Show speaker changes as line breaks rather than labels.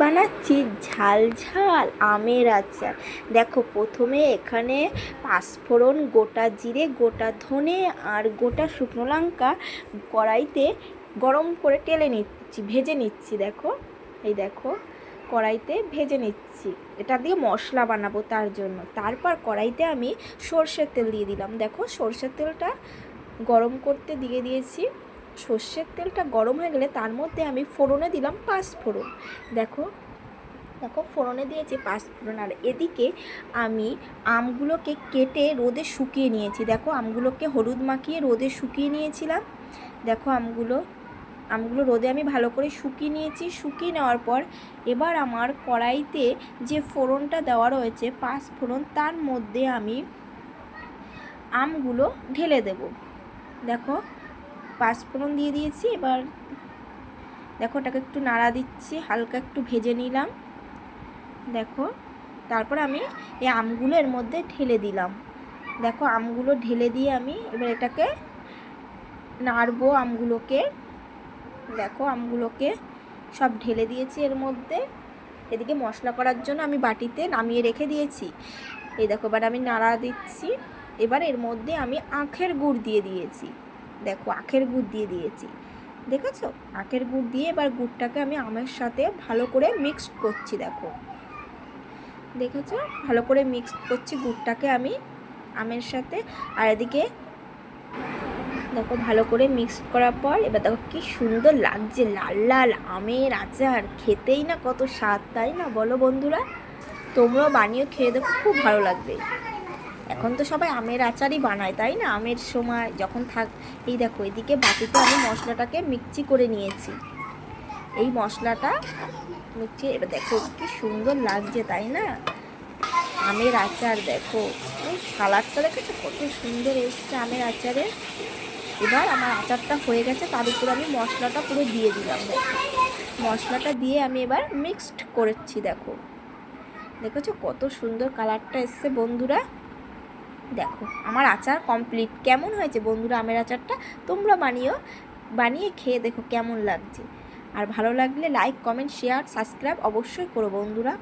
বানাচ্ছি, ঝাল ঝাল আমের আচার। দেখো, প্রথমে এখানে পাঁচফোড়ন, গোটা জিরে, গোটা ধনে আর গোটা শুকনো লঙ্কা কড়াইতে গরম করে টেলে নিচ্ছি, ভেজে নিচ্ছি, দেখো। এই দেখো, কড়াইতে ভেজে নিচ্ছি। এটা দিয়ে মশলা বানাবো তার জন্য। তারপর কড়াইতে আমি সর্ষের তেল দিয়ে দিলাম। দেখো, সর্ষের তেলটা গরম করতে দিয়ে দিয়েছি। সর্ষের তেলটা গরম হয়ে গেলে তার মধ্যে আমি ফোড়নে দিলাম পাঁচ ফোড়ন। দেখো দেখো ফোড়নে দিয়েছি পাঁচ ফোড়ন। আর এদিকে আমি আমগুলোকে কেটে রোদে শুকিয়ে নিয়েছি। দেখো, আমগুলোকে হলুদ মাখিয়ে রোদে শুকিয়ে নিয়েছিলাম। দেখো, আমগুলো আমগুলো রোদে আমি ভালো করে শুকিয়ে নিয়েছি। শুকিয়ে নেওয়ার পর এবার আমার কড়াইতে যে ফোড়নটা দেওয়া রয়েছে পাঁচ ফোড়ন, তার মধ্যে আমি আমগুলো ঢেলে দেব। দেখো পাঁচফোড়ন দিয়ে দিয়েছি, এবার দেখো ওটাকে একটু নাড়া দিচ্ছি, হালকা একটু ভেজে নিলাম। দেখো, তারপর আমি এই আমগুলো এর মধ্যে ঢেলে দিলাম। দেখো, আমগুলো ঢেলে দিয়ে আমি এবার এটাকে নাড়বো আমগুলোকে। দেখো, আমগুলোকে সব ঢেলে দিয়েছি এর মধ্যে। এদিকে মশলা করার জন্য আমি বাটিতে নামিয়ে রেখে দিয়েছি। এই দেখো, এবার আমি নাড়া দিচ্ছি। এবার এর মধ্যে আমি আখের গুড় দিয়ে দিয়েছি। দেখো, আখের গুড় দিয়ে দিয়েছি। দেখেছ? আখের গুড় দিয়ে এবার গুড়টাকে আমি আমের সাথে ভালো করে মিক্সড করছি, দেখো। দেখেছ? ভালো করে মিক্স করছি গুড়টাকে আমি আমের সাথে। আর এদিকে দেখো, ভালো করে মিক্স করার পর এবার দেখো কি সুন্দর লাগছে, লাল লাল আমের আচার। খেতেই না কত স্বাদ, তাই না? বলো বন্ধুরা, তোমরাও বানিয়ে খেয়ে দেখো, খুব ভালো লাগবে। এখন তো সবাই আমের আচারই বানায়, তাই না? আমের সময় যখন থাক, এই দেখো, এদিকে বাটিতে আমি মশলাটাকে মিক্সি করে নিয়েছি। এই মশলাটা মিক্সি, এবার দেখো কি সুন্দর লাগছে, তাই না? আমের আচার দেখো কালারটা দেখেছ? কত সুন্দর এসছে আমের আচারে। এবার আমার আচারটা হয়ে গেছে, তার উপর আমি মশলাটা পুরো দিয়ে দিলাম, দেখো। মশলাটা দিয়ে আমি এবার মিক্সড করেছি, দেখো। দেখেছ কত সুন্দর কালারটা এসছে, বন্ধুরা? দেখো, আমার আচার কমপ্লিট কেমন হয়েছে বন্ধুরা আমের আচারটা? তোমরা বানিয়েও বানিয়ে খেয়ে দেখো কেমন লাগছে। আর ভালো লাগলে লাইক কমেন্ট শেয়ার সাবস্ক্রাইব অবশ্যই করো বন্ধুরা।